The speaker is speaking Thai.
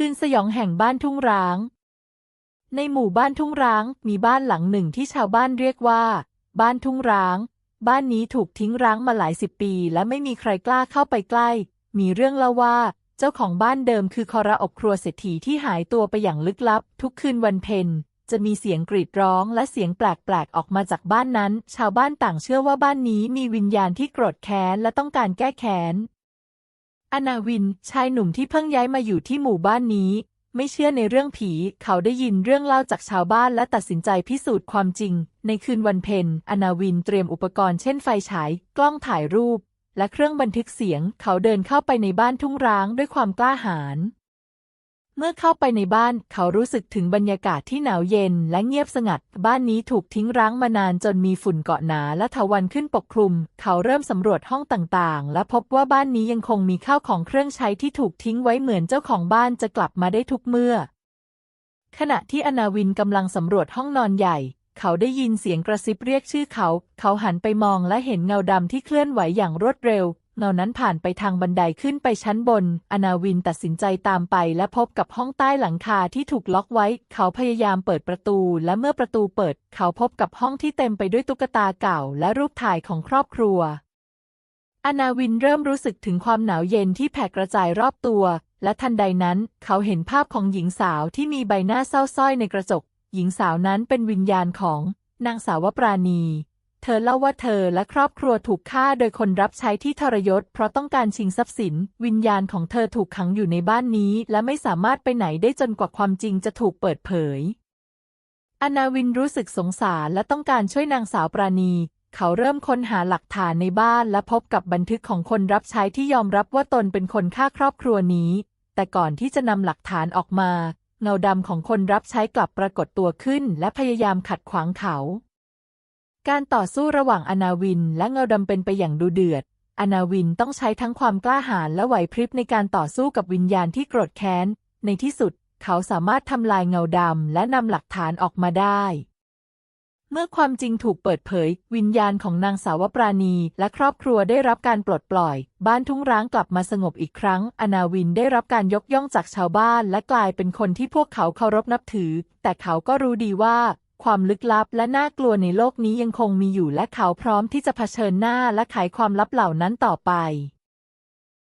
คืนสยองแห่งบ้านทุ่งร้าง ในหมู่บ้านทุ่งร้างมีบ้านหลังหนึ่งที่ชาวบ้านเรียกว่า บ้านทุ่งร้าง บ้านนี้ถูกทิ้งร้างมาหลายสิบปี และไม่มีใครกล้าเข้าไปใกล้ มีเรื่องเล่าว่า เจ้าของบ้านเดิมคือคอระอบครัวเศรษฐีที่หายตัวไปอย่างลึกลับ ทุกคืนวันเพ็ญจะมีเสียงกรีดร้องและเสียงแปลกๆ ออกมาจากบ้านนั้น ชาวบ้านต่างเชื่อว่าบ้านนี้มีวิญญาณที่โกรธแค้นและต้องการแก้แค้น อนาวิน ชายหนุ่มที่เพิ่งย้ายมาอยู่ที่หมู่บ้านนี้ ไม่เชื่อในเรื่องผี เขาได้ยินเรื่องเล่าจากชาวบ้านและตัดสินใจพิสูจน์ความจริง ในคืนวันเพ็ญอนาวินเตรียมอุปกรณ์เช่นไฟฉาย กล้องถ่ายรูป และเครื่องบันทึกเสียง เขาเดินเข้าไปในบ้านทุ่งร้างด้วยความกล้าหาญ เมื่อเข้าไปในบ้านเขารู้สึกถึงบรรยากาศที่หนาวเย็นและเงียบสงัด บ้านนี้ถูกทิ้งร้างมานานจนมีฝุ่นเกาะหนาและถาวันขึ้นปกคลุม เขาเริ่มสำรวจห้องต่างๆ และพบว่าบ้านนี้ยังคงมีข้าวของเครื่องใช้ที่ถูกทิ้งไว้เหมือนเจ้าของบ้านจะกลับมาได้ทุกเมื่อ ขณะที่อนาวินกำลังสำรวจห้องนอนใหญ่ เขาได้ยินเสียงกระซิบเรียกชื่อเขา เขาหันไปมองและเห็นเงาดำที่เคลื่อนไหวอย่างรวดเร็ว เงานั้นผ่านไปทางบันไดขึ้นไปชั้นบน อนาวินตัดสินใจตามไปและพบกับห้องใต้หลังคาที่ถูกล็อกไว้ เขาพยายามเปิดประตู และเมื่อประตูเปิด เขาพบกับห้องที่เต็มไปด้วยตุ๊กตาเก่า และรูปถ่ายของครอบครัว อนาวินเริ่มรู้สึกถึงความหนาวเย็นที่แผ่กระจายรอบตัว และทันใดนั้นเขาเห็นภาพของหญิงสาวที่มีใบหน้าเศร้าส้อยในกระจก หญิงสาวนั้นเป็นวิญญาณของ นางสาวปราณี เธอเล่าว่าเธอและครอบครัวถูกฆ่าโดยคนรับใช้ที่ทรยศ เพราะต้องการชิงทรัพย์สิน วิญญาณของเธอถูกขังอยู่ในบ้านนี้ และไม่สามารถไปไหนได้จนกว่าความจริงจะถูกเปิดเผย อนาวินรู้สึกสงสารและต้องการช่วยนางสาวปราณี เขาเริ่มค้นหาหลักฐานในบ้านและพบกับบันทึกของคนรับใช้ที่ยอมรับว่าตนเป็นคนฆ่าครอบครัวนี้ แต่ก่อนที่จะนำหลักฐานออกมา เงาดำของคนรับใช้กลับปรากฏตัวขึ้น และพยายามขัดขวางเขา การต่อสู้ระหว่างอนาวินและเงาดำเป็นไปอย่างดูเดือด อนาวินต้องใช้ทั้งความกล้าหาญและไหวพริบในการต่อสู้กับวิญญาณที่โกรธแค้น ในที่สุดเขาสามารถทำลายเงาดำและนำหลักฐานออกมาได้ เมื่อความจริงถูกเปิดเผย วิญญาณของนางสาวปราณีและครอบครัวได้รับการปลดปล่อย บ้านทุ่งร้างกลับมาสงบอีกครั้ง อนาวินได้รับการยกย่องจากชาวบ้าน และกลายเป็นคนที่พวกเขาเคารพนับถือ แต่เขาก็รู้ดีว่า ความลึกลับและน่ากลัวในโลกนี้ยังคงมีอยู่และเขาพร้อมที่จะเผชิญหน้าและไขความลับเหล่านั้นต่อไป